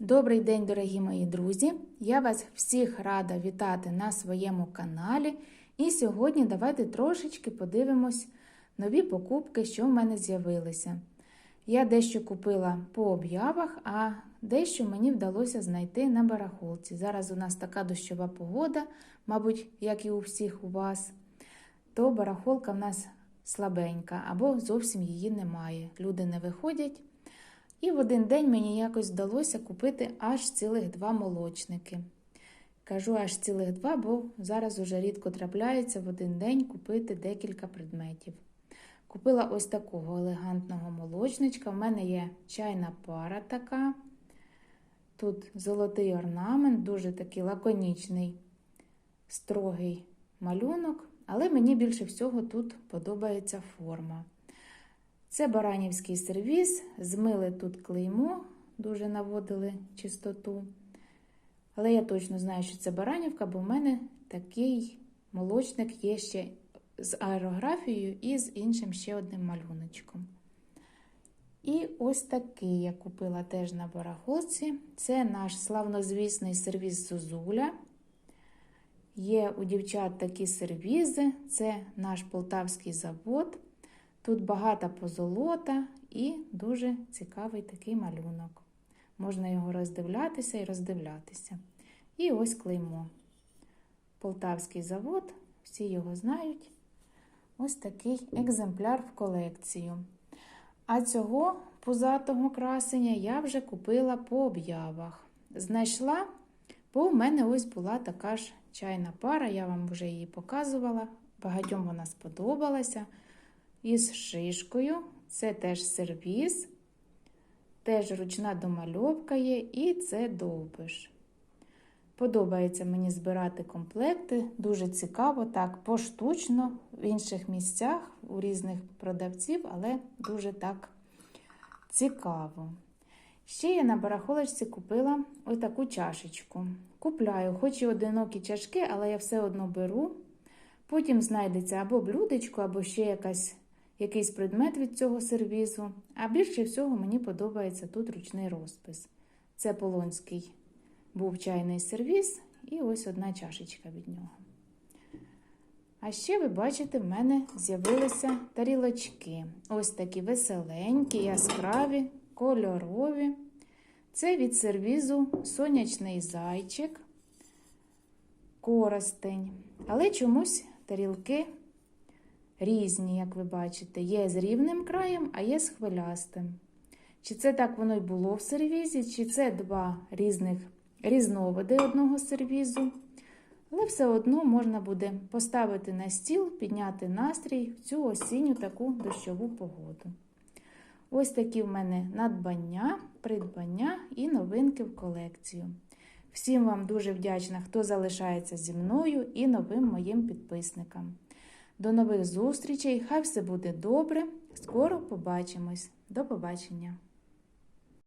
Добрий день, дорогі мої друзі! Я вас всіх рада вітати на своєму каналі. І сьогодні давайте трошечки подивимось нові покупки, що в мене з'явилися. Я дещо купила по об'явах, а дещо мені вдалося знайти на барахолці. Зараз у нас така дощова погода, мабуть, як і у всіх у вас, то барахолка в нас слабенька або зовсім її немає. Люди не виходять. І в один день мені якось вдалося купити аж цілих два молочники. Кажу аж цілих два, бо зараз уже рідко трапляється в один день купити декілька предметів. Купила ось такого елегантного молочничка. В мене є чайна пара така. Тут золотий орнамент, дуже такий лаконічний, строгий малюнок, але мені більше всього тут подобається форма. Це баранівський сервіс, змили тут клеймо, дуже наводили чистоту. Але я точно знаю, що це баранівка, бо в мене такий молочник є ще з аерографією і з іншим ще одним малюночком. І ось такий я купила теж на барахолці. Це наш славнозвісний сервіс Зозуля. Є у дівчат такі сервізи, це наш полтавський завод. Тут багата позолота і дуже цікавий такий малюнок. Можна його роздивлятися і роздивлятися. І ось клеймо. Полтавський завод, всі його знають. Ось такий екземпляр в колекцію. А цього пузатого красення я вже купила по об'явах. Знайшла, бо в мене ось була така ж чайна пара, я вам вже її показувала. Багатьом вона сподобалася із шишкою. Це теж сервіс, теж ручна домальовка є, і це довбиш. Подобається мені збирати комплекти, дуже цікаво, так, поштучно в інших місцях, у різних продавців, але дуже так цікаво. Ще я на барахолочці купила ось таку чашечку. Купляю, хоч і одинокі чашки, але я все одно беру. Потім знайдеться або блюдечко, або ще якась, якийсь предмет від цього сервізу. А більше всього мені подобається тут ручний розпис. Це полонський був чайний сервіз, і ось одна чашечка від нього. А ще, ви бачите, в мене з'явилися тарілочки. Ось такі веселенькі, яскраві, кольорові. Це від сервізу сонячний зайчик, коростень. Але чомусь тарілки різні, як ви бачите. Є з рівним краєм, а є з хвилястим. Чи це так воно й було в сервізі, чи це два різних різновиди одного сервізу. Але все одно можна буде поставити на стіл, підняти настрій в цю осінню таку дощову погоду. Ось такі в мене надбання, придбання і новинки в колекцію. Всім вам дуже вдячна, хто залишається зі мною і новим моїм підписникам. До нових зустрічей! Хай все буде добре! Скоро побачимось! До побачення!